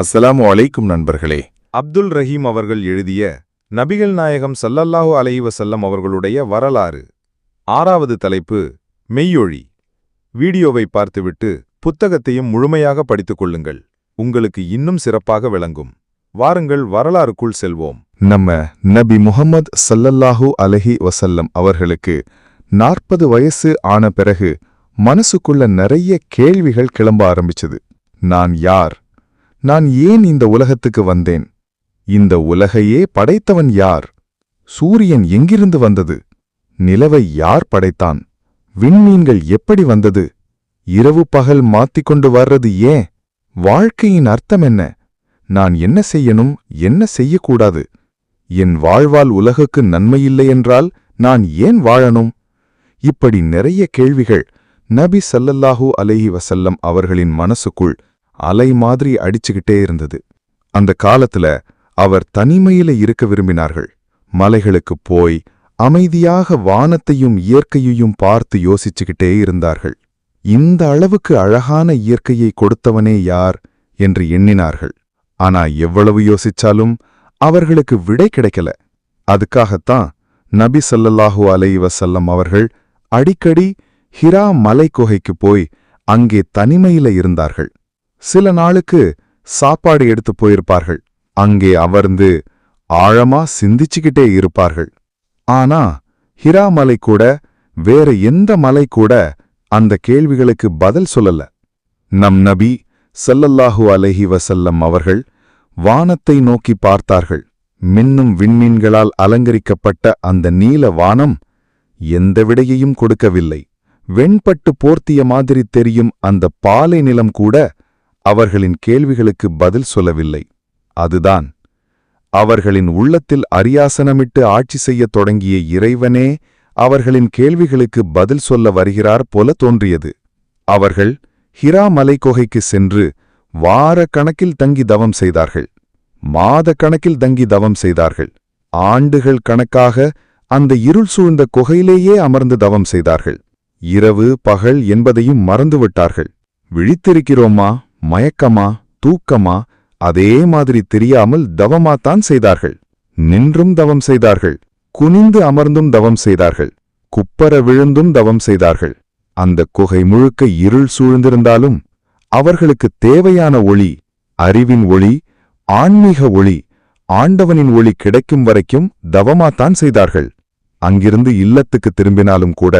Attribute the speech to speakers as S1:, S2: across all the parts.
S1: அஸ்ஸலாமு அலைக்கும் நண்பர்களே.
S2: அப்துல் ரஹீம் அவர்கள் எழுதிய நபிகள் நாயகம் ஸல்லல்லாஹு அலைஹி வஸல்லம் அவர்களுடைய வரலாறு. ஆறாவது தலைப்பு மெய்யொழி. வீடியோவை பார்த்துவிட்டு புத்தகத்தையும் முழுமையாக படித்துக் கொள்ளுங்கள். உங்களுக்கு இன்னும் சிறப்பாக விளங்கும். வாருங்கள் வரலாறுக்குள் செல்வோம்.
S1: நம்ம நபி முஹம்மது ஸல்லல்லாஹு அலைஹி வஸல்லம் அவர்களுக்கு நாற்பது வயசு ஆன பிறகு மனசுக்குள்ள நிறைய கேள்விகள் கிளம்ப ஆரம்பிச்சது. நான் யார்? நான் ஏன் இந்த உலகத்துக்கு வந்தேன்? இந்த உலகையே படைத்தவன் யார்? சூரியன் எங்கிருந்து வந்தது? நிலவை யார் படைத்தான்? விண்மீன்கள் எப்படி வந்தது? இரவு பகல் மாத்திக்கொண்டு வர்றது ஏன்? வாழ்க்கையின் அர்த்தம் என்ன? நான் என்ன செய்யணும் என்ன செய்யக்கூடாது? என் வாழ்வால் உலகுக்கு நன்மையில்லையென்றால் நான் ஏன் வாழணும்? இப்படி நிறைய கேள்விகள் நபி சல்லல்லாஹூ அலைஹி வசல்லம் அவர்களின் மனசுக்குள் அலை மாதிரி அடிச்சுக்கிட்டே இருந்தது. அந்த காலத்துல அவர் தனிமையில இருக்க விரும்பினார்கள். மலைகளுக்குப் போய் அமைதியாக வானத்தையும் இயற்கையையும் பார்த்து யோசிச்சுக்கிட்டே இருந்தார்கள். இந்த அளவுக்கு அழகான இயற்கையை கொடுத்தவனே யார் என்று எண்ணினார்கள். ஆனா எவ்வளவு யோசிச்சாலும் அவர்களுக்கு விடை கிடைக்கல. அதுக்காகத்தான் நபி சல்லல்லாஹு அலை வஸல்லம் அவர்கள் அடிக்கடி ஹிரா மலை குகைக்கு போய் அங்கே தனிமையில இருந்தார்கள். சில நாளுக்கு சாப்பாடு எடுத்து போயிருப்பார்கள். அங்கே அமர்ந்து ஆழமா சிந்திச்சுக்கிட்டே இருப்பார்கள். ஆனா ஹிரா மலை கூட வேற எந்த மலை கூட அந்த கேள்விகளுக்கு பதில் சொல்லல. நம் நபி ஸல்லல்லாஹு அலைஹி வசல்லம் அவர்கள் வானத்தை நோக்கி பார்த்தார்கள். மின்னும் விண்மீன்களால் அலங்கரிக்கப்பட்ட அந்த நீல வானம் எந்த விடையையும் கொடுக்கவில்லை. வெண்பட்டு போர்த்திய மாதிரி தெரியும் அந்த பாலை நிலம் கூட அவர்களின் கேள்விகளுக்கு பதில் சொல்லவில்லை. அதுதான் அவர்களின் உள்ளத்தில் அரியாசனமிட்டு ஆட்சி செய்யத் தொடங்கிய இறைவனே அவர்களின் கேள்விகளுக்கு பதில் சொல்ல வருகிறார் போல தோன்றியது. அவர்கள் ஹிரா மலைக்கொகைக்கு சென்று வார கணக்கில் தங்கி தவம் செய்தார்கள். மாத கணக்கில் தங்கி தவம் செய்தார்கள். ஆண்டுகள் கணக்காக அந்த இருள் சூழ்ந்த குகையிலேயே அமர்ந்து தவம் செய்தார்கள். இரவு பகல் என்பதையும் மறந்துவிட்டார்கள். விழித்திருக்கிறோமா? மயக்கமா தூக்கமா அதே மாதிரி தெரியாமல் தவமாத்தான் செய்தார்கள். நின்றும் தவம் செய்தார்கள். குனிந்து அமர்ந்தும் தவம் செய்தார்கள். குப்பர விழுந்தும் தவம் செய்தார்கள். அந்த குகை முழுக்க இருள் சூழ்ந்திருந்தாலும் அவர்களுக்கு தேவையான ஒளி அறிவின் ஒளி ஆன்மீக ஒளி ஆண்டவனின் ஒளி கிடைக்கும் வரைக்கும் தவமாத்தான் செய்தார்கள். அங்கிருந்து இல்லத்துக்கு திரும்பினாலும் கூட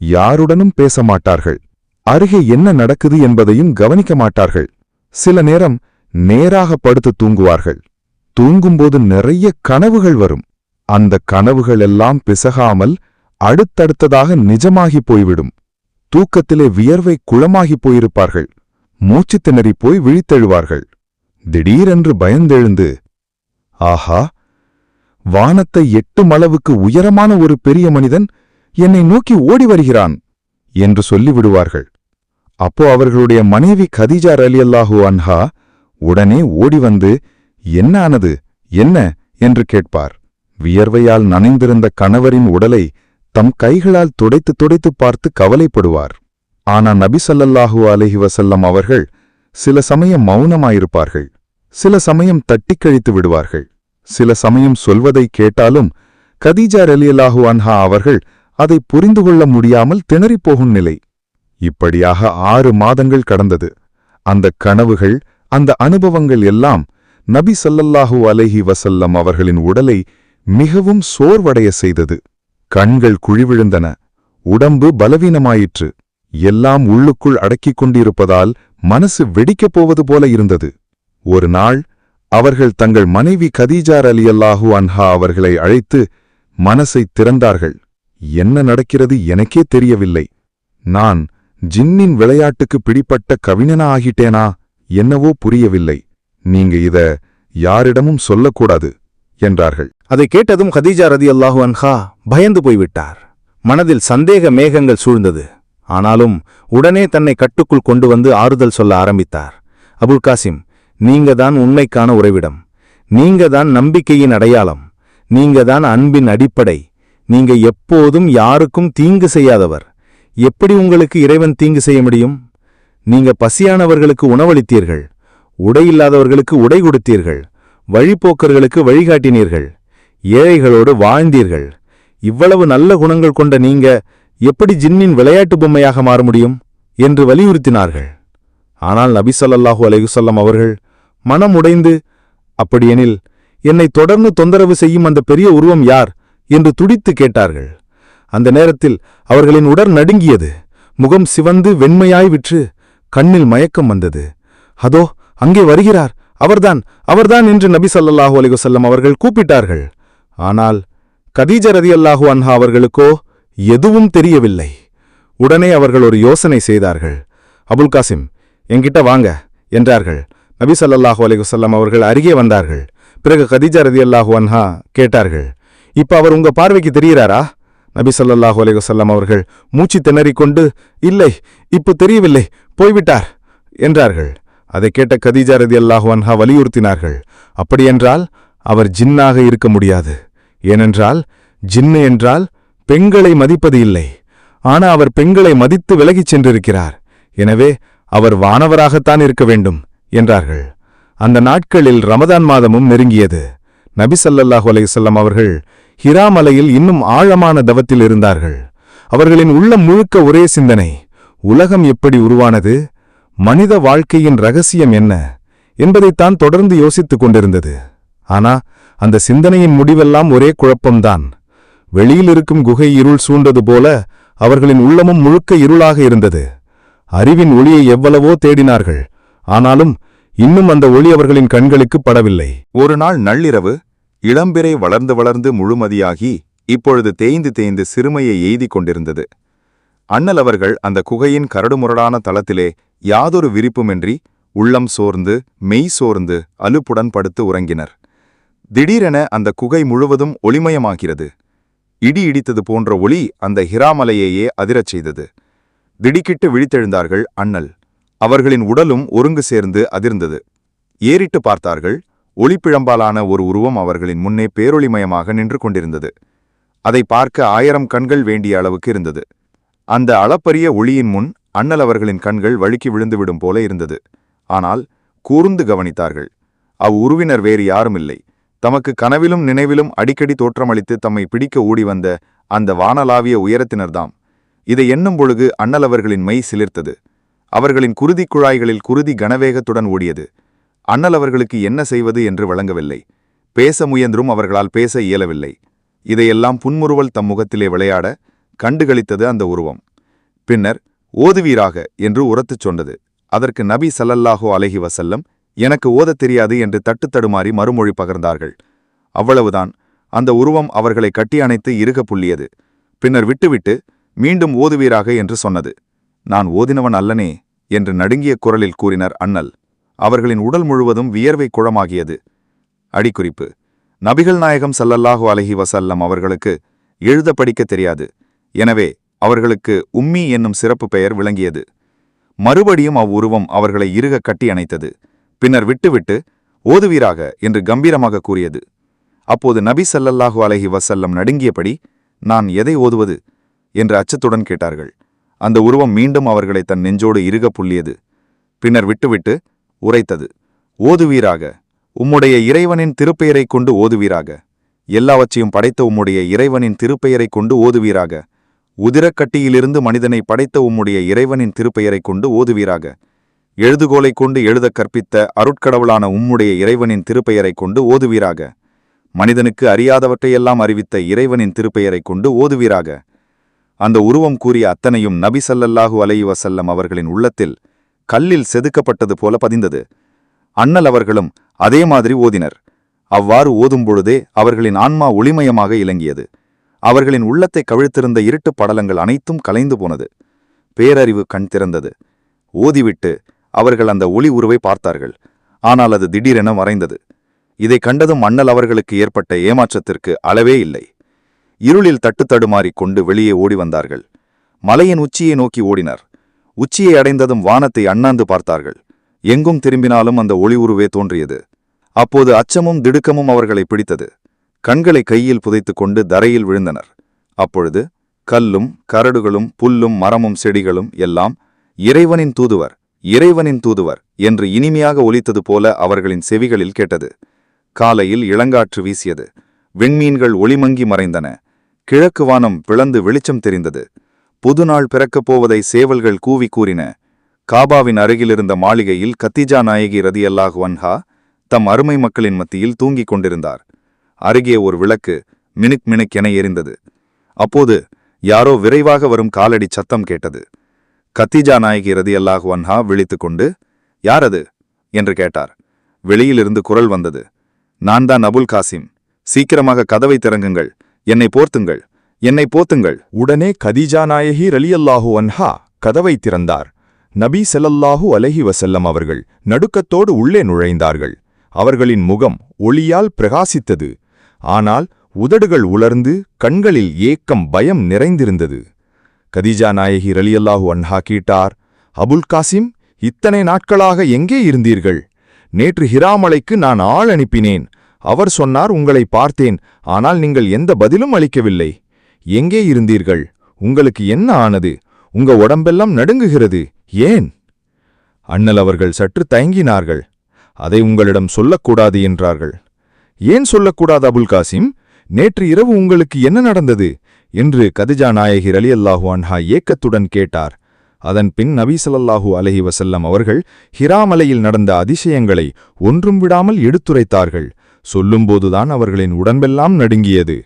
S1: யாருடனும் பேச மாட்டார்கள் அருகே என்ன நடக்குது என்பதையும் கவனிக்க மாட்டார்கள். சில நேரம் நேராக படுத்து தூங்குவார்கள். தூங்கும்போது நிறைய கனவுகள் வரும். அந்த கனவுகள் எல்லாம் பிசகாமல் அடுத்தடுத்ததாக நிஜமாகி போய்விடும். தூக்கத்திலே வியர்வை குளமாகிப் போயிருப்பார்கள். மூச்சு திணறிப் போய் விழித்தெழுவார்கள். திடீரென்று பயந்தெழுந்து ஆஹா! வானத்தை எட்டும் அளவுக்கு உயரமான ஒரு பெரிய மனிதன் என்னை நோக்கி ஓடி வருகிறான் என்று சொல்லிவிடுவார்கள். அப்போ அவர்களுடைய மனைவி கதீஜா ரலியல்லாஹு அன்ஹா உடனே ஓடி வந்து என்ன ஆனது? என்ன? என்று கேட்பார். வியர்வையால் நனைந்திருந்த கணவரின் உடலை தம் கைகளால் துடைத்து துடைத்து பார்த்து கவலைப்படுவார். ஆனா நபி ஸல்லல்லாஹு அலைஹி வஸல்லம் அவர்கள் சில சமயம் மௌனமாயிருப்பார்கள். சில சமயம் தட்டிக் கழித்து விடுவார்கள். சில சமயம் சொல்வதை கேட்டாலும் கதீஜா ரலியல்லாஹு அன்ஹா அவர்கள் அதை புரிந்து கொள்ள முடியாமல் திணறிப்போகும் நிலை. இப்படியாக ஆறு மாதங்கள் கடந்தது. அந்த கனவுகள் அந்த அனுபவங்கள் எல்லாம் நபி சல்லல்லாஹு அலைஹி வசல்லம் அவர்களின் உடலை மிகவும் சோர்வடைய செய்தது. கண்கள் குழிவிழுந்தன உடம்பு பலவீனமாயிற்று எல்லாம் உள்ளுக்குள் அடக்கிக் கொண்டிருப்பதால் மனசு வெடிக்கப் போவது போல இருந்தது. ஒரு நாள் அவர்கள் தங்கள் மனைவி கதீஜார் அலி அல்லாஹூ அன்ஹா அவர்களை அழைத்து மனசை திறந்தார்கள். என்ன நடக்கிறது எனக்கே தெரியவில்லை. நான் ஜின்னின் விளையாட்டுக்கு பிடிப்பட்ட கவிஞனா ஆகிட்டேனா என்னவோ புரியவில்லை. நீங்க இத யாரிடமும் சொல்லக்கூடாது என்றார்கள்.
S3: அதை கேட்டதும் ஹதீஜா ரதி அல்லாஹு அன்ஹா பயந்து போய்விட்டார். மனதில் சந்தேக மேகங்கள் சூழ்ந்தது. ஆனாலும் உடனே தன்னை கட்டுக்குள் கொண்டு வந்து ஆறுதல் சொல்ல ஆரம்பித்தார். அபுல் காசிம் நீங்க தான் உண்மைக்கான உறைவிடம். நீங்க தான் நம்பிக்கையின் அடையாளம். நீங்க தான் அன்பின் அடிப்படை. நீங்க எப்போதும் யாருக்கும் தீங்கு செய்யாதவர். எப்படி உங்களுக்கு இறைவன் தீங்கு செய்ய முடியும்? நீங்க பசியானவர்களுக்கு உணவளித்தீர்கள் உடையில்லாதவர்களுக்கு உடை கொடுத்தீர்கள் வழிப்போக்கர்களுக்கு வழிகாட்டினீர்கள் ஏழைகளோடு வாழ்ந்தீர்கள். இவ்வளவு நல்ல குணங்கள் கொண்ட நீங்க எப்படி ஜின்னின் விளையாட்டு பொம்மையாக மாற முடியும்? என்று வலியுறுத்தினார்கள். ஆனால் நபி ஸல்லல்லாஹு அலைஹி அவர்கள் மனம் உடைந்து அப்படியெனில் என்னை தொடர்ந்து தொந்தரவு செய்யும் அந்த பெரிய உருவம் யார்? என்று துடித்து கேட்டார்கள். அந்த நேரத்தில் அவர்களின் உடற் நடுங்கியது. முகம் சிவந்து வெண்மையாய் விற்று கண்ணில் மயக்கம் வந்தது. அதோ அங்கே வருகிறார். அவர்தான் அவர்தான் என்று நபி ஸல்லல்லாஹு அலிகுசல்லம் அவர்கள் கூப்பிட்டார்கள். ஆனால் கதீஜ ரதியல்லாஹு அன்ஹா அவர்களுக்கோ எதுவும் தெரியவில்லை. உடனே அவர்கள் ஒரு யோசனை செய்தார்கள். அபுல் காசிம் என்கிட்ட வாங்க என்றார்கள். நபி ஸல்லல்லாஹு அலிகுசல்லம் அவர்கள் அருகே வந்தார்கள். பிறகு கதீஜா ரதியல்லாஹு அன்ஹா கேட்டார்கள் இப்ப அவர் உங்க பார்வைக்கு தெரிகிறாரா? நபி ஸல்லல்லாஹு அவர்கள் மூச்சு திணறிக்கொண்டு இல்லை இப்போ தெரியவில்லை போய்விட்டார் என்றார்கள். அதை கேட்ட கதீஜா ரதியல்லாஹு அன்ஹா வலியுறுத்தினார்கள். அப்படியென்றால் அவர் ஜின்னாக இருக்க முடியாது. ஏனென்றால் ஜின்னு என்றால் பெண்களை மதிப்பது இல்லை. ஆனா அவர் பெண்களை மதித்து விலகிச் சென்றிருக்கிறார். எனவே அவர் வானவராகத்தான் இருக்க வேண்டும் என்றார்கள். அந்த நாட்களில் ரமதான் மாதமும் நெருங்கியது. நபி ஸல்லல்லாஹு அவர்கள் ஹிரா மலையில் இன்னும் ஆழமான தவத்தில் இருந்தார்கள். அவர்களின் உள்ளம் முழுக்க ஒரே சிந்தனை உலகம் எப்படி உருவானது மனித வாழ்க்கையின் ரகசியம் என்ன என்பதைத்தான் தொடர்ந்து யோசித்துக் கொண்டிருந்தது. ஆனா அந்த சிந்தனையின் முடிவெல்லாம் ஒரே குழப்பம்தான். வெளியில் இருக்கும் குகை இருள் சூண்டது போல அவர்களின் உள்ளமும் முழுக்க இருளாக இருந்தது. அறிவின் ஒளியை எவ்வளவோ தேடினார்கள் ஆனாலும் இன்னும் அந்த ஒளி அவர்களின் கண்களுக்கு படவில்லை.
S1: ஒரு நாள் நள்ளிரவு இளம்பிறை வளர்ந்து வளர்ந்து முழுமதியாகி இப்பொழுது தேய்ந்து தேய்ந்து சிறுமையை எய்தி கொண்டிருந்தது. அண்ணல் அவர்கள் அந்த குகையின் கரடுமுரடான தளத்திலே யாதொரு விரிப்புமின்றி உள்ளம் சோர்ந்து மெய் சோர்ந்து அலுப்புடன் படுத்து உறங்கினர். திடீரென அந்த குகை முழுவதும் ஒளிமயமாகிறது. இடி இடித்தது போன்ற ஒளி அந்த ஹிராமலையையே அதிரச் செய்தது. திடுக்கிட்டு விழித்தெழுந்தார்கள் அண்ணல். அவர்களின் உடலும் ஒருங்கு சேர்ந்து அதிர்ந்தது. ஏறிட்டு பார்த்தார்கள் ஒளிப்பிழம்பாலான ஒரு உருவம் அவர்களின் முன்னே பேரொளிமயமாக நின்று கொண்டிருந்தது. அதை பார்க்க ஆயிரம் கண்கள் வேண்டிய அளவுக்கு இருந்தது. அந்த அளப்பரிய ஒளியின் முன் அண்ணல் அவர்களின் கண்கள் வழுக்கி விழுந்துவிடும் போல இருந்தது. ஆனால் கூர்ந்து கவனித்தார்கள். அவ்வுருவினர் வேறு யாருமில்லை. தமக்கு கனவிலும் நினைவிலும் அடிக்கடி தோற்றமளித்து தம்மை பிடிக்க ஓடி வந்த அந்த வானலாவிய உயரத்தினர்தாம். இதை எண்ணும் பொழுது அண்ணல் அவர்களின் மை சிலிர்த்தது. அவர்களின் குருதிக் குழாய்களில் குருதி கனவேகத்துடன் ஓடியது. அண்ணல் அவர்களுக்கு என்ன செய்வது என்று வழங்கவில்லை. பேச முயன்றும் அவர்களால் பேச இயலவில்லை. இதையெல்லாம் புன்முறுவல் தம் முகத்திலே விளையாட கண்டுகளித்தது அந்த உருவம். பின்னர் ஓதுவீராக என்று உரத்துச் சொன்னது. அதற்கு நபி சல்லல்லாஹோ அலஹி வசல்லம் எனக்கு ஓதத் தெரியாது என்று தட்டு தடுமாறி மறுமொழி பகர்ந்தார்கள். அவ்வளவுதான். அந்த உருவம் அவர்களை கட்டி அணைத்து இறுக புள்ளியது. பின்னர் விட்டுவிட்டு மீண்டும் ஓதுவீராக என்று சொன்னது. நான் ஓதினவன் அல்லனே என்று நடுங்கிய குரலில் கூறினர் அண்ணல். அவர்களின் உடல் முழுவதும் வியர்வை குளமாகியது. அடிக்குறிப்பு. நபிகள் நாயகம் சல்லல்லாஹு அலஹி வசல்லம் அவர்களுக்கு எழுத படிக்கத் தெரியாது. எனவே அவர்களுக்கு உம்மி என்னும் சிறப்பு பெயர் விளங்கியது. மறுபடியும் அவ்வுருவம் அவர்களை இருக கட்டி அணைத்தது. பின்னர் விட்டுவிட்டு ஓதுவீராக என்று கம்பீரமாக கூறியது. அப்போது நபி சல்லல்லாஹு அலஹி வசல்லம் நடுங்கியபடி நான் எதை ஓதுவது? என்று அச்சத்துடன் கேட்டார்கள். அந்த உருவம் மீண்டும் அவர்களை தன் நெஞ்சோடு இறுக புள்ளியது. பின்னர் விட்டுவிட்டு உரைத்தது. ஓதுவீராக உம்முடைய இறைவனின் திருப்பெயரைக் கொண்டு ஓதுவீராக. எல்லாவற்றையும் படைத்த உம்முடைய இறைவனின் திருப்பெயரைக் கொண்டு ஓதுவீராக. உதிரக்கட்டியிலிருந்து மனிதனை படைத்த உம்முடைய இறைவனின் திருப்பெயரைக் கொண்டு ஓதுவீராக. எழுதுகோலைக் கொண்டு எழுதக் கற்பித்த அருட்கடவுளான உம்முடைய இறைவனின் திருப்பெயரைக் கொண்டு ஓதுவீராக. மனிதனுக்கு அறியாதவற்றையெல்லாம் அறிவித்த இறைவனின் திருப்பெயரைக் கொண்டு ஓதுவீராக. அந்த உருவம் கூறிய அத்தனையும் நபி சல்லல்லாஹு அலையுவசல்லம் அவர்களின் உள்ளத்தில் கல்லில் செதுக்கப்பட்டது போல பதிந்தது. அண்ணல் அவர்களும் அதே மாதிரி ஓதினர். அவ்வாறு ஓதும் பொழுதே அவர்களின் ஆன்மா ஒளிமயமாக இலங்கியது. அவர்களின் உள்ளத்தை கவிழ்த்திருந்த இருட்டுப் படலங்கள் அனைத்தும் கலைந்து போனது. பேரறிவு கண் திறந்தது. ஓதிவிட்டு அவர்கள் அந்த ஒளி உருவை பார்த்தார்கள். ஆனால் அது திடீரென மறைந்தது. இதை கண்டதும் அண்ணல் அவர்களுக்கு ஏற்பட்ட ஏமாற்றத்திற்கு அளவே இல்லை. இருளில் தட்டு தடுமாறிக் கொண்டு வெளியே ஓடி வந்தார்கள். மலையின் உச்சியை நோக்கி ஓடினர். உச்சியை அடைந்ததும் வானத்தை அண்ணாந்து பார்த்தார்கள். எங்கும் திரும்பினாலும் அந்த ஒளி உருவே தோன்றியது. அப்போது அச்சமும் திடுக்கமும் அவர்களை பிடித்தது. கண்களை கையில் புதைத்துக் கொண்டு தரையில் விழுந்தனர். அப்பொழுது கல்லும் கரடுகளும் புல்லும் மரமும் செடிகளும் எல்லாம் இறைவனின் தூதுவர்
S4: இறைவனின் தூதுவர் என்று இனிமையாக ஒலித்தது போல அவர்களின் செவிகளில் கேட்டது. காலையில் இளங்காற்று வீசியது. விண்மீன்கள் ஒளிமங்கி மறைந்தன. கிழக்கு வானம் பிளந்து வெளிச்சம் தெரிந்தது. புதுநாள் பிறக்கப் போவதை சேவல்கள் கூவி கூறின. காபாவின் அருகிலிருந்த மாளிகையில் கத்திஜா நாயகி ரதியல்லாஹு வன்ஹா தம் அருமை மக்களின் மத்தியில் தூங்கிக் கொண்டிருந்தார். அருகே ஒரு விளக்கு மினுக் மினுக் என எரிந்தது. அப்போது யாரோ விரைவாக வரும் காலடி சத்தம் கேட்டது. கத்திஜா நாயகி ரதியல்லாஹு வன்ஹா விழித்துக்கொண்டு யார் அது? என்று கேட்டார். வெளியிலிருந்து குரல் வந்தது. நான் தான் அபுல் காசிம். சீக்கிரமாக கதவை திறங்குங்கள். என்னை போர்த்துங்கள். என்னை போத்துங்கள்.
S1: உடனே கதீஜா நாயகி ரலியல்லாஹு அன்ஹா கதவை திறந்தார். நபி செல்லல்லாஹு அலஹி வசல்லம் அவர்கள் நடுக்கத்தோடு உள்ளே நுழைந்தார்கள். அவர்களின் முகம் ஒளியால் பிரகாசித்தது. ஆனால் உதடுகள் உலர்ந்து கண்களில் ஏக்கம் பயம் நிறைந்திருந்தது. கதீஜா நாயகி ரலியல்லாஹு அன்ஹா கேட்டார் அபுல் காசிம் இத்தனை நாட்களாக எங்கே இருந்தீர்கள்? நேற்று ஹிராமலைக்கு நான் ஆள் அனுப்பினேன். அவர் சொன்னார் உங்களை பார்த்தேன். ஆனால் நீங்கள் எந்த பதிலும் அளிக்கவில்லை. எங்கே இருந்தீர்கள்? உங்களுக்கு என்ன ஆனது? உங்க உடம்பெல்லாம் நடுங்குகிறது. ஏன்? அண்ணல் அவர்கள் சற்று தயங்கினார்கள். அதை உங்களிடம் சொல்லக்கூடாது என்றார்கள். ஏன் சொல்லக்கூடாது அபுல் காசிம்? நேற்று இரவு உங்களுக்கு என்ன நடந்தது? என்று கதிஜா நாயகி ரலியல்லாஹு அன்ஹா ஏக்கத்துடன் கேட்டார். அதன் பின் நபி அலஹி அலைஹி அவர்கள் ஹிராமலையில் நடந்த அதிசயங்களை ஒன்றும் விடாமல் எடுத்துரைத்தார்கள். சொல்லும்போதுதான் அவர்களின் உடம்பெல்லாம் நடுங்கியது.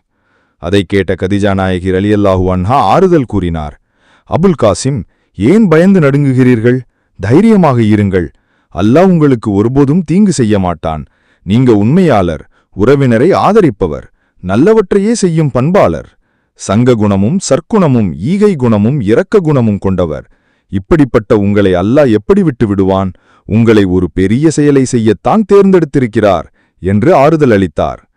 S1: அதைக் கேட்ட கதிஜா நாயகி ரலியல்லாஹு அன்ஹா ஆறுதல் கூறினார். அபுல் காசிம் ஏன் பயந்து நடுங்குகிறீர்கள்? தைரியமாக இருங்கள். அல்லாஹ் உங்களுக்கு ஒருபோதும் தீங்கு செய்ய மாட்டான். நீங்க உண்மையாளர் உறவினரை ஆதரிப்பவர் நல்லவற்றையே செய்யும் பண்பாளர். சங்க குணமும் சற்குணமும் ஈகை குணமும் இரக்க குணமும் கொண்டவர். இப்படிப்பட்ட உங்களை அல்லாஹ் எப்படி விட்டு விடுவான்? உங்களை ஒரு பெரிய செயலை செய்யத்தான் தேர்ந்தெடுத்திருக்கிறார் என்று ஆறுதல் அளித்தார்.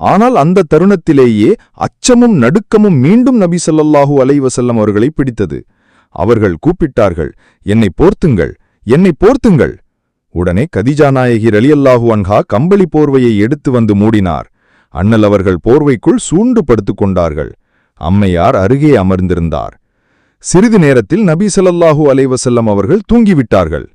S1: ஆனால் அந்த தருணத்திலேயே அச்சமும் நடுக்கமும் மீண்டும் நபி ஸல்லல்லாஹு அலைவசல்லம் அவர்களை பிடித்தது. அவர்கள் கூப்பிட்டார்கள் என்னை போர்த்துங்கள் என்னை போர்த்துங்கள். உடனே கதிஜா நாயகி ரலியல்லாஹு அன்ஹா கம்பளி போர்வையை எடுத்து வந்து மூடினார். அண்ணல் அவர்கள் போர்வைக்குள் சூண்டு படுத்துக் கொண்டார்கள். அம்மையார் அருகே அமர்ந்திருந்தார். சிறிது நேரத்தில் நபி ஸல்லல்லாஹு அலைஹி அவர்கள் தூங்கிவிட்டார்கள்.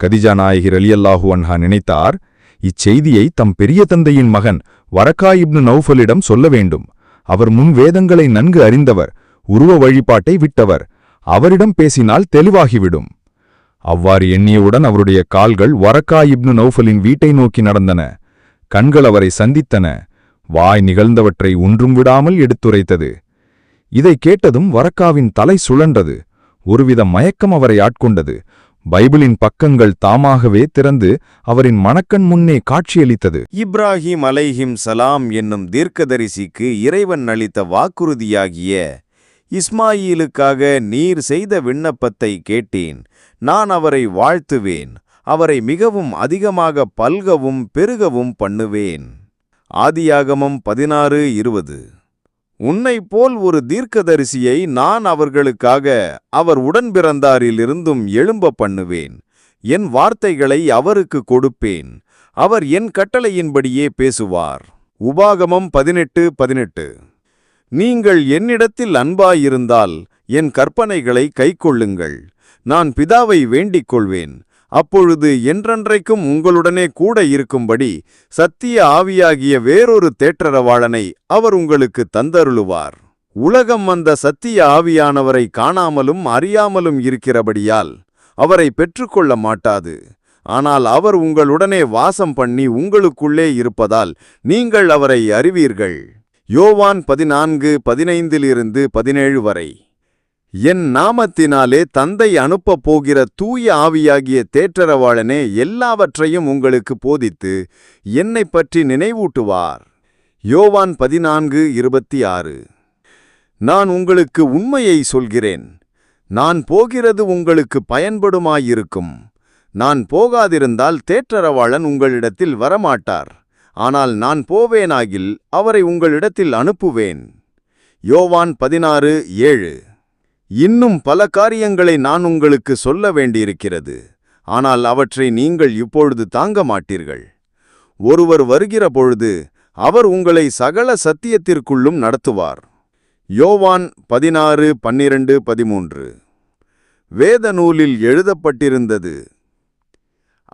S1: கதிஜா நாயகி ரலியல்லாஹு அன்ஹா நினைத்தார் இச்செய்தியை தம் பெரிய தந்தையின் மகன் வரக்கா இப்னு நௌஃபலிடம் சொல்ல வேண்டும். அவர் முன் வேதங்களை நன்கு அறிந்தவர் உருவ வழிபாட்டை விட்டவர். அவரிடம் பேசினால் தெளிவாகிவிடும். அவ்வாறு எண்ணியவுடன் அவருடைய கால்கள் வரக்கா இப்னு நௌஃபலின் வீட்டை நோக்கி நடந்தன. கண்கள் அவரை சந்தித்தன. வாய் நிகழ்ந்தவற்றை ஒன்றும் விடாமல் எடுத்துரைத்தது. இதை கேட்டதும் வரக்காவின் தலை சுழன்றது. ஒருவித மயக்கம் அவரை ஆட்கொண்டது. பைபிளின் பக்கங்கள் தாமாகவே திறந்து அவரின் மணக்கண் முன்னே காட்சியளித்தது.
S5: இப்ராஹிம் அலைஹிம் சலாம் என்னும் தீர்க்கதரிசிக்கு இறைவன் அளித்த வாக்குறுதியாகிய இஸ்மாயிலுக்காக நீர் செய்த விண்ணப்பத்தை கேட்டேன். நான் அவரை வாழ்த்துவேன். அவரை மிகவும் அதிகமாக பல்கவும் பெருகவும் பண்ணுவேன். ஆதியாகமம் பதினாறு இருபது. உன்னைப் போல் ஒரு தீர்க்கதரிசியை நான் அவர்களுக்காக அவர் உடன்பிறந்தாரிலிருந்தும் எழும்ப பண்ணுவேன். என் வார்த்தைகளை அவருக்கு கொடுப்பேன். அவர் என் கட்டளையின்படியே பேசுவார். உபாகமம் பதினெட்டு பதினெட்டு. நீங்கள் என்னிடத்தில் அன்பாயிருந்தால் என் கற்பனைகளை கைக்கொள்ளுங்கள். நான் பிதாவை வேண்டிக் கொள்வேன் அப்பொழுது என்றென்றைக்கும் உங்களுடனே கூட இருக்கும்படி சத்திய ஆவியாகிய வேறொரு தேற்றரவாளனை அவர் உங்களுக்கு தந்தருளுவார். உலகம் வந்த சத்திய ஆவியானவரை காணாமலும் அறியாமலும் இருக்கிறபடியால் அவரை பெற்றுக்கொள்ள மாட்டாது. ஆனால் அவர் உங்களுடனே வாசம் பண்ணி உங்களுக்குள்ளே இருப்பதால் நீங்கள் அவரை அறிவீர்கள். யோவான் பதினான்கு பதினைந்திலிருந்து பதினேழு வரை. என் நாமத்தினாலே தந்தை அனுப்பப் போகிற தூய ஆவியாகிய தேற்றரவாளனே எல்லாவற்றையும் உங்களுக்கு போதித்து என்னைப் பற்றி நினைவூட்டுவார். யோவான் பதினான்கு இருபத்தி ஆறு நான் உங்களுக்கு உண்மையை சொல்கிறேன். நான் போகிறது உங்களுக்கு பயன்படுமாயிருக்கும். நான் போகாதிருந்தால் தேற்றரவாளன் உங்களிடத்தில் வரமாட்டார். ஆனால் நான் போவேனாகில் அவரை உங்களிடத்தில் அனுப்புவேன். யோவான் பதினாறு ஏழு. இன்னும் பல காரியங்களை நான் உங்களுக்கு சொல்ல வேண்டியிருக்கிறது. ஆனால் அவற்றை நீங்கள் இப்பொழுது தாங்க மாட்டீர்கள். ஒருவர் வருகிற பொழுது அவர் உங்களை சகல சத்தியத்திற்குள்ளும் நடத்துவார். யோவான் பதினாறு பன்னிரண்டு பதிமூன்று. வேத நூலில் எழுதப்பட்டிருந்தது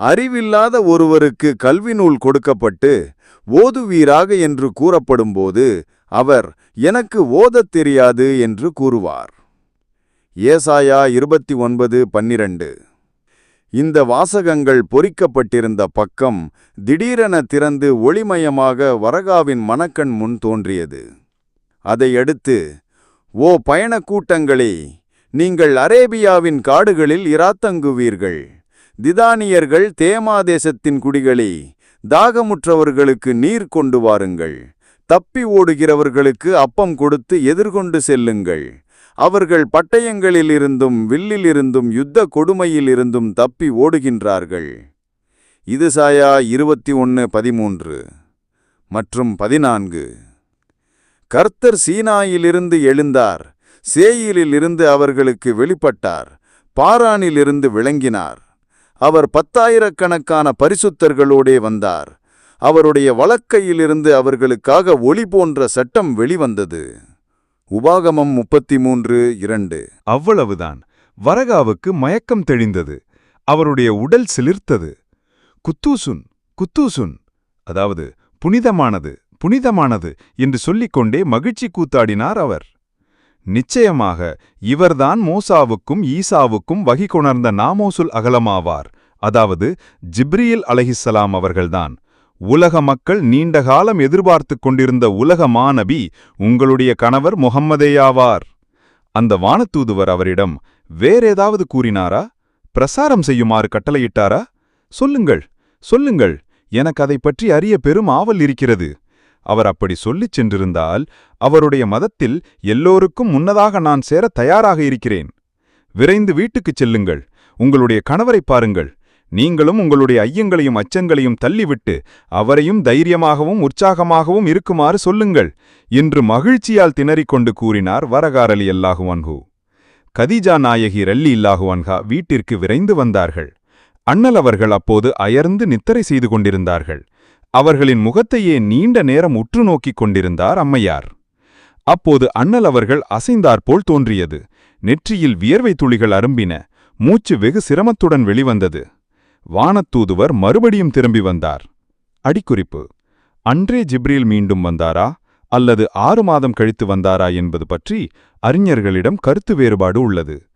S5: அறிவில்லாத ஒருவருக்கு கல்வி நூல் கொடுக்கப்பட்டு ஓதுவீராக என்று கூறப்படும்போது அவர் எனக்கு ஓதத் தெரியாது என்று கூறுவார். ஏசாயா இருபத்தி ஒன்பது பன்னிரண்டு. இந்த வாசகங்கள் பொறிக்கப்பட்டிருந்த பக்கம் திடீரென திறந்து ஒளிமயமாக வரகாவின் மனக்கண் முன் தோன்றியது. அதையடுத்து ஓ பயணக் கூட்டங்களே நீங்கள் அரேபியாவின் காடுகளில் இராத்தங்குவீர்கள். திதானியர்கள் தேமா தேசத்தின் குடிகளே தாகமுற்றவர்களுக்கு நீர் கொண்டு வாருங்கள். தப்பி ஓடுகிறவர்களுக்கு அப்பம் கொடுத்து எதிர்கொண்டு செல்லுங்கள். அவர்கள் பட்டயங்களிலிருந்தும் வில்லிலிருந்தும் யுத்த கொடுமையிலிருந்தும் தப்பி ஓடுகின்றார்கள். இது சாயா இருபத்தி ஒன்று பதிமூன்று மற்றும் பதினான்கு. கர்த்தர் சீனாயிலிருந்து எழுந்தார். சேயிலிலிருந்து அவர்களுக்கு வெளிப்பட்டார். பாரானிலிருந்து விளங்கினார். அவர் பத்தாயிரக்கணக்கான பரிசுத்தர்களோடே வந்தார். அவருடைய வழக்கையிலிருந்து அவர்களுக்காக ஒளி போன்ற சட்டம் வெளிவந்தது. உபாகமம் முப்பத்தி மூன்று இரண்டு.
S1: அவ்வளவுதான். வரகாவுக்கு மயக்கம் தெளிந்தது. அவருடைய உடல் சிலிர்த்தது. குத்தூசுன் குத்தூசுன். அதாவது புனிதமானது புனிதமானது என்று சொல்லிக்கொண்டே மகிழ்ச்சி கூத்தாடினார் அவர். நிச்சயமாக இவர்தான் மோசாவுக்கும் ஈசாவுக்கும் வகி கொணர்ந்த நாமோசுல் அகலமாவார். அதாவது ஜிப்ரியல் அலஹிசலாம் அவர்கள்தான். உலக மக்கள் நீண்ட காலம் எதிர்பார்த்துக் கொண்டிருந்த உலக மாநபி உங்களுடைய கணவர் முகம்மதேயாவார். அந்த வானத்தூதுவர் அவரிடம் வேறேதாவது கூறினாரா? பிரசாரம் செய்யுமாறு கட்டளையிட்டாரா? சொல்லுங்கள் சொல்லுங்கள் எனக்கு அதைப் பற்றி அறிய பெரும் ஆவல் இருக்கிறது. அவர் அப்படி சொல்லிச் சென்றிருந்தால் அவருடைய மதத்தில் எல்லோருக்கும் முன்னதாக நான் சேர தயாராக இருக்கிறேன். விரைந்து வீட்டுக்குச் செல்லுங்கள் உங்களுடைய கணவரைப் பாருங்கள் நீங்களும் உங்களுடைய ஐயங்களையும் அச்சங்களையும் தள்ளிவிட்டு அவரையும் தைரியமாகவும் உற்சாகமாகவும் இருக்குமாறு சொல்லுங்கள் என்று மகிழ்ச்சியால் திணறிக்கொண்டு கூறினார் வரகாரலி அல்லாஹுவான்ஹூ கதீஜா நாயகி ரல்லி இல்லாஹுவன்ஹா வீட்டிற்கு விரைந்து வந்தார்கள். அண்ணல் அவர்கள் அப்போது அயர்ந்து நித்தரை செய்து கொண்டிருந்தார்கள். அவர்களின் முகத்தையே நீண்ட நேரம் உற்று நோக்கிக் கொண்டிருந்தார் அம்மையார். அப்போது அண்ணல் அவர்கள் அசைந்தாற்போல் தோன்றியது. நெற்றியில் வியர்வை துளிகள் அரும்பின. மூச்சு வெகு சிரமத்துடன் வெளிவந்தது. வானத்தூதுவர் மறுபடியும் திரும்பி வந்தார். அடிக்குறிப்பு அன்றே ஜிப்ரீல் மீண்டும் வந்தாரா? அல்லது ஆறு மாதம் கழித்து வந்தாரா என்பது பற்றி அறிஞர்களிடம் கருத்து வேறுபாடு உள்ளது.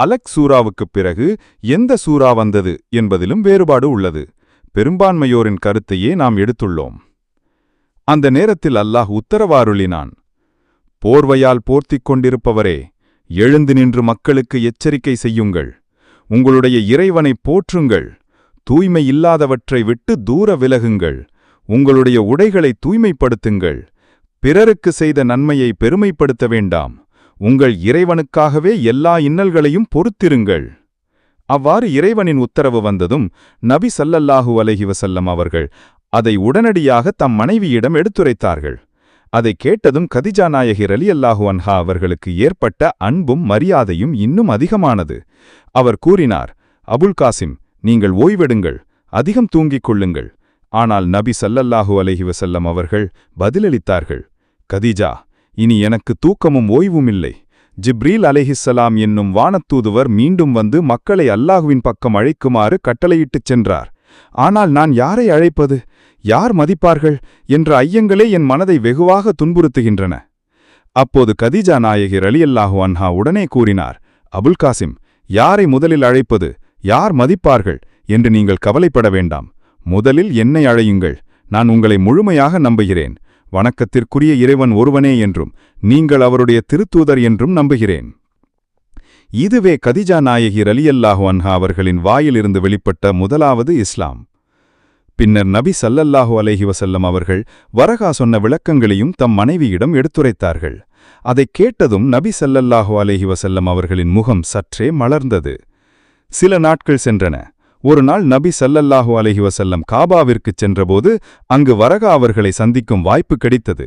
S1: அலக் சூராவுக்குப் பிறகு எந்த சூரா வந்தது என்பதிலும் வேறுபாடு உள்ளது. பெரும்பான்மையோரின் கருத்தையே நாம் எடுத்துள்ளோம். அந்த நேரத்தில் அல்லாஹ் உத்தரவாருளினான். போர்வையால் போர்த்திக் கொண்டிருப்பவரே எழுந்து நின்று மக்களுக்கு எச்சரிக்கை செய்யுங்கள். உங்களுடைய இறைவனைப் போற்றுங்கள். தூய்மை இல்லாதவற்றை விட்டு தூர விலகுங்கள். உங்களுடைய உடைகளை தூய்மைப்படுத்துங்கள். பிறருக்கு செய்த நன்மையை பெருமைப்படுத்த வேண்டாம். உங்கள் இறைவனுக்காகவே எல்லா இன்னல்களையும் பொறுத்திருங்கள். அவ்வாறு இறைவனின் உத்தரவு வந்ததும் நபி சல்லல்லாஹு அலஹி வசல்லம் அவர்கள் அதை உடனடியாக தம் மனைவியிடம் எடுத்துரைத்தார்கள். அதை கேட்டதும் கதிஜா நாயகி அலி அல்லாஹு அன்ஹா அவர்களுக்கு ஏற்பட்ட அன்பும் மரியாதையும் இன்னும் அதிகமானது. அவர் கூறினார் அபுல் காசிம் நீங்கள் ஓய்வெடுங்கள் அதிகம் தூங்கிக் கொள்ளுங்கள். ஆனால் நபி சல்லல்லாஹு அலைஹி வஸல்லம் அவர்கள் பதிலளித்தார்கள் கதீஜா இனி எனக்கு தூக்கமும் ஓய்வும் இல்லை. ஜிப்ரீல் அலைஹிஸ்ஸலாம் என்னும் வானத்தூதுவர் மீண்டும் வந்து மக்களை அல்லாஹுவின் பக்கம் அழைக்குமாறு கட்டளையிட்டுச் சென்றார். ஆனால் நான் யாரை அழைப்பது? யார் மதிப்பார்கள்? என்ற ஐயங்களே என் மனதை வெகுவாக துன்புறுத்துகின்றன. அப்போது கதீஜா நாயகி ரலியல்லாஹு அன்ஹா உடனே கூறினார் அபுல் காசிம் யாரை முதலில் அழைப்பது? யார் மதிப்பார்கள் என்று நீங்கள் கவலைப்பட வேண்டாம். முதலில் என்னை அழையுங்கள். நான் உங்களை முழுமையாக நம்புகிறேன். வணக்கத்திற்குரிய இறைவன் ஒருவனே என்றும் நீங்கள் அவருடைய திருத்தூதர் என்றும் நம்புகிறேன். இதுவே கதிஜா நாயகி ரலியல்லாஹு அன்ஹா அவர்களின் வாயிலிருந்து வெளிப்பட்ட முதலாவது இஸ்லாம். பின்னர் நபி சல்லல்லாஹு அலஹி வசல்லம் அவர்கள் வரகா சொன்ன விளக்கங்களையும் தம் மனைவியிடம் எடுத்துரைத்தார்கள். அதைக் கேட்டதும் நபி சல்லல்லாஹு அலஹி வசல்லம் அவர்களின் முகம் சற்றே மலர்ந்தது. சில நாட்கள் சென்றன. ஒரு நாள் நபி சல்லல்லாஹு அலைஹி வசல்லம் காபாவிற்குச் சென்றபோது அங்கு வரகா அவர்களை சந்திக்கும் வாய்ப்பு கிடைத்தது.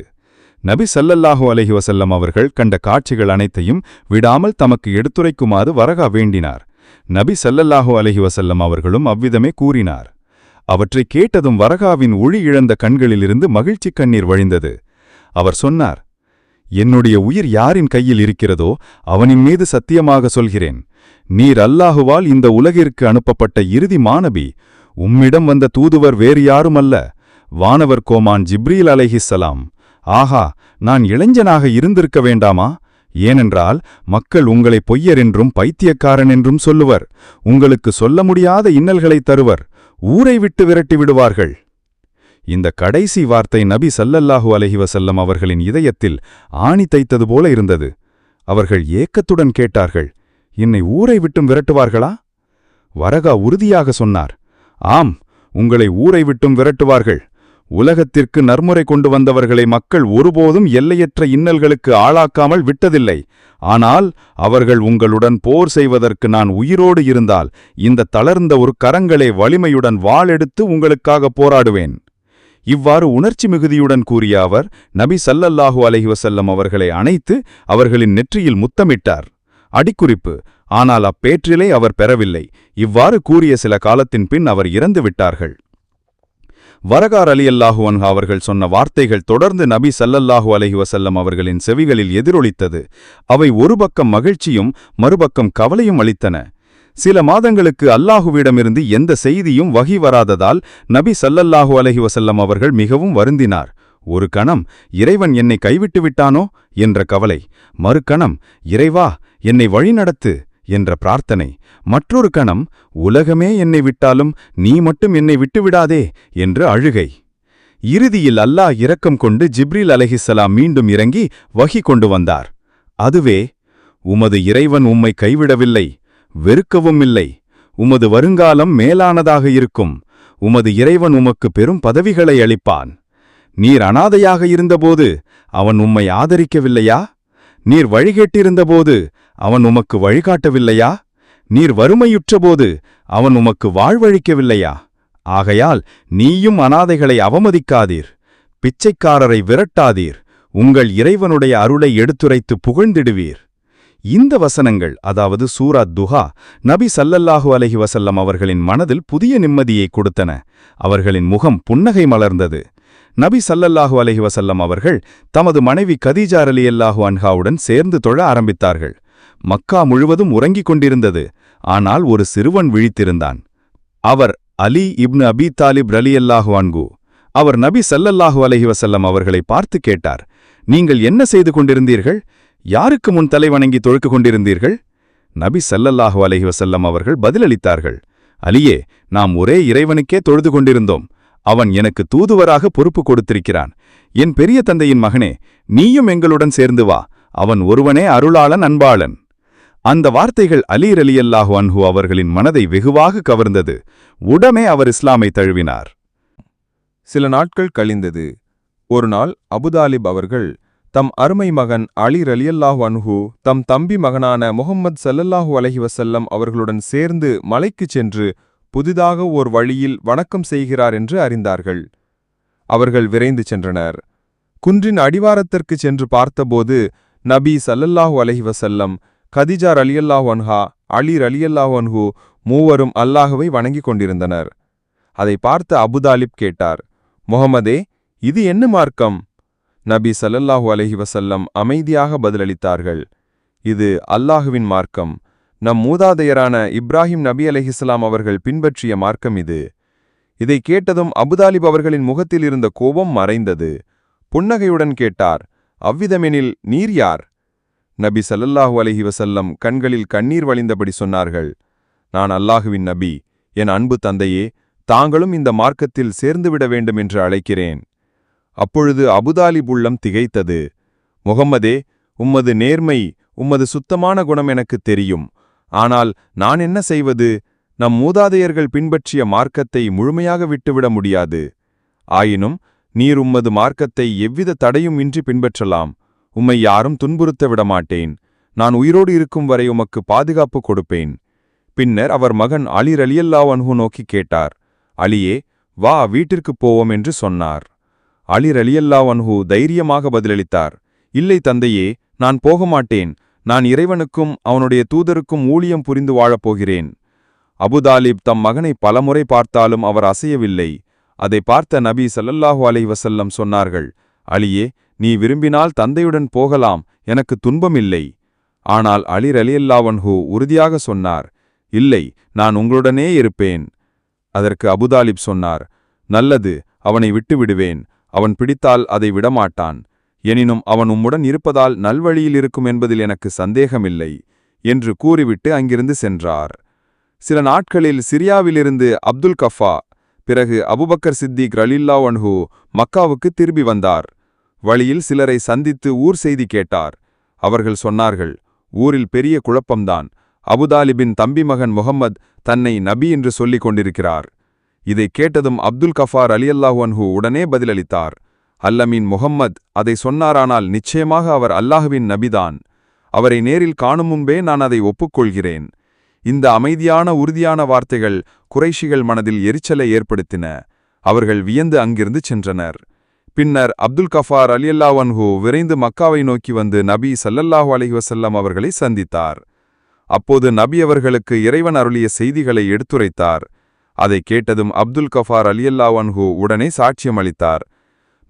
S1: நபி சல்லல்லாஹு அலைஹி வசல்லம் அவர்கள் கண்ட காட்சிகள் அனைத்தையும் விடாமல் தமக்கு எடுத்துரைக்குமாறு வரகா வேண்டினார். நபி சல்லல்லாஹு அலைஹி வசல்லம் அவர்களும் அவ்விதமே கூறினார். அவற்றைக் கேட்டதும் வரகாவின் ஒளி இழந்த கண்களிலிருந்து மகிழ்ச்சி கண்ணீர் வழிந்தது. அவர் சொன்னார் என்னுடைய உயிர் யாரின் கையில் இருக்கிறதோ அவனின் மீது சத்தியமாக சொல்கிறேன். நீர் அல்லாஹுவால் இந்த உலகிற்கு அனுப்பப்பட்ட இறுதி மானபி உம்மிடம் வந்த தூதுவர் வேறு யாருமல்ல. வானவர் கோமான் ஜிப்ரீல் அலைஹிஸ்ஸலாம் ஆஹா நான் இளைஞனாக இருந்திருக்க வேண்டாமா? ஏனென்றால் மக்கள் உங்களை பொய்யர் என்றும் பைத்தியக்காரன் என்றும் சொல்லுவர். உங்களுக்கு சொல்ல முடியாத இன்னல்களைத் தருவர். ஊரை விட்டு விரட்டி விடுவார்கள். இந்த கடைசி வார்த்தை நபி சல்லல்லாஹு அலஹிவசல்லம் அவர்களின் இதயத்தில் ஆணி தைத்தது போல இருந்தது. அவர்கள் ஏக்கத்துடன் கேட்டார்கள் என்னை ஊரை விட்டும் விரட்டுவார்களா? வரகா உறுதியாக சொன்னார் ஆம் உங்களை ஊரை விட்டும் விரட்டுவார்கள். உலகத்திற்கு நர்முறை கொண்டு வந்தவர்களை மக்கள் ஒருபோதும் எல்லையற்ற இன்னல்களுக்கு ஆளாக்காமல் விட்டதில்லை. ஆனால் அவர்கள் உங்களுடன் போர் செய்வதற்கு நான் உயிரோடு இருந்தால் இந்த தளர்ந்த ஒரு கரங்களே வலிமையுடன் வாளெடுத்து உங்களுக்காக போராடுவேன். இவ்வாறு உணர்ச்சி மிகுதியுடன் கூறிய அவர் நபி சல்லல்லாஹு அலஹி வசல்லம் அவர்களை அணைத்து அவர்களின் நெற்றியில் முத்தமிட்டார். அடிக்குறிப்பு. ஆனால் அப்பேற்றிலே அவர் பெறவில்லை. இவ்வாறு கூறிய சில காலத்தின் பின் அவர் இறந்து விட்டார்கள். வரகார் அலி அல்லாஹு அன்ஹா அவர்கள் சொன்ன வார்த்தைகள் தொடர்ந்து நபி சல்லல்லாஹு அலஹி வசல்லம் அவர்களின் செவிகளில் எதிரொலித்தது. அவை ஒரு பக்கம் மகிழ்ச்சியும் மறுபக்கம் கவலையும் அளித்தன. சில மாதங்களுக்கு அல்லாஹுவிடமிருந்து எந்த செய்தியும் வகி வராததால் நபி சல்லல்லாஹு அலஹி வசல்லம் அவர்கள் மிகவும் வருந்தினார். ஒரு கணம் இறைவன் என்னை கைவிட்டு விட்டானோ? என்ற கவலை. மறுகணம் இறைவா என்னை வழிநடத்து என்ற பிரார்த்தனை. மற்றொரு கணம் உலகமே என்னை விட்டாலும் நீ மட்டும் என்னை விட்டுவிடாதே என்று அழுகை. இறுதியில் அல்லாஹ் இரக்கம் கொண்டு ஜிப்ரீல் அலைஹிஸ்ஸலாம் மீண்டும் இறங்கி வகி கொண்டு வந்தார். அதுவே உமது இறைவன் உம்மை கைவிடவில்லை வெறுக்கவும் இல்லை. உமது வருங்காலம் மேலானதாக இருக்கும். உமது இறைவன் உமக்கு பெரும் பதவிகளை அளிப்பான். நீர் அனாதையாக இருந்தபோது அவன் உம்மை ஆதரிக்கவில்லையா? நீர் வழிகேட்டிருந்தபோது அவன் உமக்கு வழிகாட்டவில்லையா நீர் வறுமையுற்றபோது அவன் உமக்கு வாழ்வழிக்கவில்லையா? ஆகையால் நீயும் அனாதைகளை அவமதிக்காதீர். பிச்சைக்காரரை விரட்டாதீர். உங்கள் இறைவனுடைய அருளை எடுத்துரைத்து புகழ்ந்திடுவீர். இந்த வசனங்கள் அதாவது சூரா துஹா நபி சல்லல்லாஹு அலஹி வசல்லம் அவர்களின் மனதில் புதிய நிம்மதியை கொடுத்தன. அவர்களின் முகம் புன்னகை மலர்ந்தது. நபி சல்லல்லாஹு அலஹி வசல்லம் அவர்கள் தமது மனைவி கதீஜா ரலியல்லாஹு அன்ஹாவுடன் சேர்ந்து தொழ ஆரம்பித்தார்கள். மக்கா முழுவதும் உறங்கிக் கொண்டிருந்தது. ஆனால் ஒரு சிறுவன் விழித்திருந்தான். அவர் அலி இப்னு அபி தாலிப் ரலியல்லாஹு அன்கு அவர் நபி சல்லல்லாஹு அலஹி வசல்லம் அவர்களை பார்த்து கேட்டார் நீங்கள் என்ன செய்து கொண்டிருந்தீர்கள்? யாருக்கு முன் தலை வணங்கி தொழுக்கு கொண்டிருந்தீர்கள்? நபி சல்லல்லாஹு அலஹி வசல்லம் அவர்கள் பதிலளித்தார்கள் அலியே நாம் ஒரே இறைவனுக்கே தொழுது கொண்டிருந்தோம். அவன் எனக்கு தூதுவராக பொறுப்பு கொடுத்திருக்கிறான். என் பெரிய தந்தையின் மகனே நீயும் எங்களுடன் சேர்ந்து வா. அவன் ஒருவனே அருளாளன் அன்பாளன். அந்த வார்த்தைகள் அலீர் அலியல்லாஹு அன்ஹு அவர்களின் மனதை வெகுவாக கவர்ந்தது. உடமே அவர் இஸ்லாமை தழுவினார்.
S6: சில நாட்கள் கழிந்தது. ஒரு நாள் அபுதாலிப் அவர்கள் தம் அருமை மகன் அலி ரலியல்லாஹு அன்ஹு தம் தம்பி மகனான முகம்மது சல்லல்லாஹு அலஹி வசல்லம் அவர்களுடன் சேர்ந்து மலைக்குச் சென்று புதிதாக ஓர் வழியில் வணக்கம் செய்கிறார் என்று அறிந்தார்கள். அவர்கள் விரைந்து சென்றனர். குன்றின் அடிவாரத்திற்குச் சென்று பார்த்தபோது நபி சல்லல்லாஹு அலைஹி வசல்லம் கதிஜா ரலியல்லாஹு அன்ஹா அலி ரலியல்லாஹு அன்ஹு மூவரும் அல்லாஹுவை வணங்கிக் கொண்டிருந்தனர். அதை பார்த்த அபுதாலிப் கேட்டார் முகமதே இது என்ன மார்க்கம்? நபி சல்லல்லாஹு அலஹி வசல்லம் அமைதியாக பதிலளித்தார்கள் இது அல்லாஹுவின் மார்க்கம். நம் மூதாதையரான இப்ராஹிம் நபி அலஹிஸ்லாம் அவர்கள் பின்பற்றிய மார்க்கம் இது. இதை கேட்டதும் அபுதாலிப் அவர்களின் முகத்தில் இருந்த கோபம் மறைந்தது. புன்னகையுடன் கேட்டார் அவ்விதமெனில் நீர் யார்? நபி சல்லல்லாஹு அலஹி வசல்லம் கண்களில் கண்ணீர் வழிந்தபடி சொன்னார்கள் நான் அல்லாஹுவின் நபி என் அன்பு தந்தையே தாங்களும் இந்த மார்க்கத்தில் சேர்ந்துவிட வேண்டும் என்று அழைக்கிறேன். அப்பொழுது அபுதாலிப் உள்ளம் திகைத்தது முகம்மதே உம்மது நேர்மை உம்மது சுத்தமான குணம் எனக்குத் தெரியும். ஆனால் நான் என்ன செய்வது? நம் மூதாதையர்கள் பின்பற்றிய மார்க்கத்தை முழுமையாக விட்டுவிட முடியாது. ஆயினும் நீர் உம்மது மார்க்கத்தை எவ்வித தடையும் இன்றி பின்பற்றலாம். உம்மை யாரும் துன்புறுத்த விடமாட்டேன். நான் உயிரோடு இருக்கும் வரை உமக்கு பாதுகாப்பு கொடுப்பேன். பின்னர் அவர் மகன் அலி ரலியல்லா அன்ஹு நோக்கி கேட்டார். அலியே வா வீட்டிற்குப் போவோம் என்று சொன்னார். அலி ரலியல்லா அன்ஹு தைரியமாக பதிலளித்தார். இல்லை தந்தையே நான் போக மாட்டேன் நான் இறைவனுக்கும் அவனுடைய தூதருக்கும் ஊழியம் புரிந்து வாழப்போகிறேன். அபுதாலிப் தம் மகனை பலமுறை பார்த்தாலும் அவர் அசையவில்லை. அதை பார்த்த நபி சல்லல்லாஹு அலை வசல்லம் சொன்னார்கள் அலியே நீ விரும்பினால் தந்தையுடன் போகலாம் எனக்கு துன்பமில்லை. ஆனால் அலி ரலியல்லாவன்ஹு உறுதியாக சொன்னார் இல்லை நான் உங்களுடனே இருப்பேன்.
S1: அதற்கு அபுதாலிப் சொன்னார் நல்லது அவனை விட்டு விடுவேன் அவன் பிடித்தால் அதை விடமாட்டான். எனினும் அவன் உம்முடன் இருப்பதால் நல்வழியில் இருக்கும் என்பதில் எனக்கு சந்தேகமில்லை என்று கூறிவிட்டு அங்கிருந்து சென்றார். சில நாட்களில் சிரியாவிலிருந்து அப்துல் கஃபா பிறகு அபுபக்கர் சித்திக் ரலில்லா வன்ஹு மக்காவுக்கு திரும்பி வந்தார். வழியில் சிலரை சந்தித்து ஊர் செய்தி கேட்டார். அவர்கள் சொன்னார்கள் ஊரில் பெரிய குழப்பம்தான். அபுதாலிபின் தம்பி மகன் முகம்மது தன்னை நபி என்று சொல்லிக் கொண்டிருக்கிறார். இதை கேட்டதும் அப்துல் கஃபார் அலியல்லாஹ் அன்ஹு உடனே பதிலளித்தார். அல்லமீன் முகம்மது அதை சொன்னாரானால் நிச்சயமாக அவர் அல்லாஹுவின் நபிதான். அவரை நேரில் காணும் முன்பே நான் அதை ஒப்புக்கொள்கிறேன். இந்த அமைதியான உறுதியான வார்த்தைகள் குறைஷிகள் மனதில் எரிச்சலை ஏற்படுத்தின. அவர்கள் வியந்து அங்கிருந்து சென்றனர். பின்னர் அப்துல் கஃபார் அலியல்லாவன்ஹு விரைந்து மக்காவை நோக்கி வந்து நபி சல்லல்லாஹு அலிஹசல்லம் அவர்களை சந்தித்தார். அப்போது நபி அவர்களுக்கு இறைவன் அருளிய செய்திகளை எடுத்துரைத்தார். அதை கேட்டதும் அப்துல் கஃபார் அலியல்லாவன்ஹு உடனே சாட்சியமளித்தார்.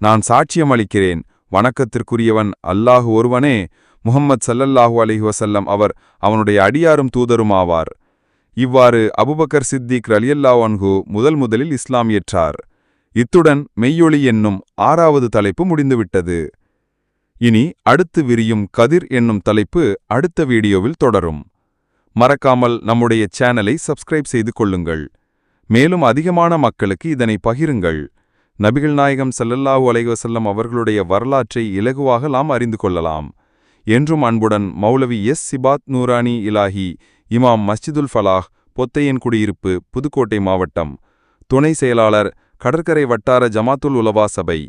S1: நான் சாட்சியமளிக்கிறேன். வணக்கத்திற்குரியவன் அல்லாஹு ஒருவனே முஹம்மது சல்லல்லாஹு அலைஹி அவர் அவனுடைய அடியாரும் தூதரும் ஆவார் இவ்வாறு அபுபக்கர் சித்திக் ரலியல்லாவன்ஹு முதல் முதலில் இஸ்லாம் ஏற்றார். இத்துடன் மெய்யொளி என்னும் ஆறாவது தலைப்பு முடிந்துவிட்டது. இனி அடுத்து விரியும் கதிர் என்னும் தலைப்பு அடுத்த வீடியோவில் தொடரும். மறக்காமல் நம்முடைய சேனலை சப்ஸ்கிரைப் செய்து கொள்ளுங்கள். மேலும் அதிகமான மக்களுக்கு இதனை பகிருங்கள். நபிகள் நாயகம் செல்லல்லாவு அலைவசல்லம் அவர்களுடைய வரலாற்றை இலகுவாக நாம் அறிந்து கொள்ளலாம். என்றும் அன்புடன் மௌலவி எஸ். சிபாத் நூரானி இலாஹி இமாம் மஸ்ஜிதுல் ஃபலாஹ் பொத்தையன் குடியிருப்பு புதுக்கோட்டை மாவட்டம். துணை செயலாளர் கடற்கரை வட்டார ஜமாத்துல் உலவா சபை.